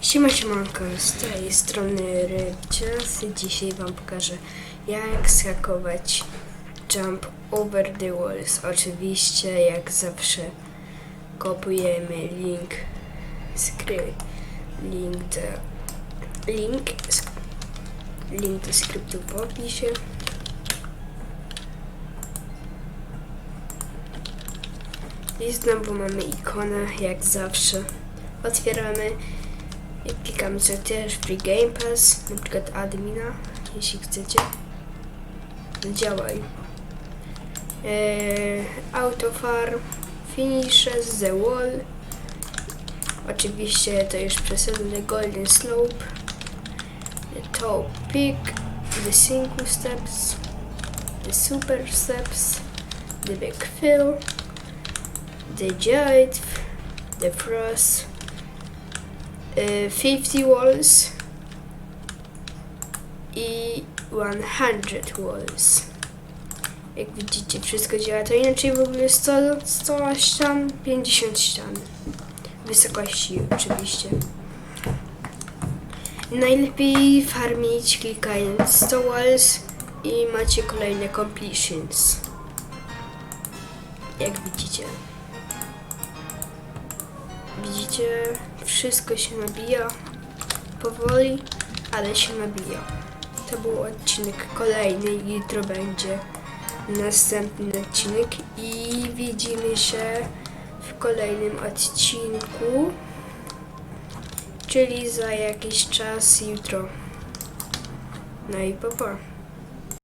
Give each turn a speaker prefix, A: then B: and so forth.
A: Siema siemanko, z tej strony Rybcias i dzisiaj wam pokażę jak skakować jump over the walls. Oczywiście jak zawsze kopujemy link skry link do link link do skryptu w opisie. I znowu mamy ikonę jak zawsze. Otwieramy też Free Game Pass, na przykład admina, jeśli chcecie. Działaj. Eee, Autofarm, Finishes, The Wall. Oczywiście to już przesadzone Golden Slope. The Top Peak, The Single Steps, The Super Steps, The Big Fill, The Giant, The Frost, 50 walls i 100 walls. Jak widzicie, wszystko działa to inaczej w ogóle 100, 100 ścian, 50 ścian. Wysokości oczywiście. Najlepiej farmić klikając 100 walls i macie kolejne completions. Jak widzicie. Widzicie, wszystko się nabija powoli, ale się nabija. To był odcinek kolejny, jutro będzie następny odcinek i widzimy się w kolejnym odcinku, czyli za jakiś czas jutro. No i pa.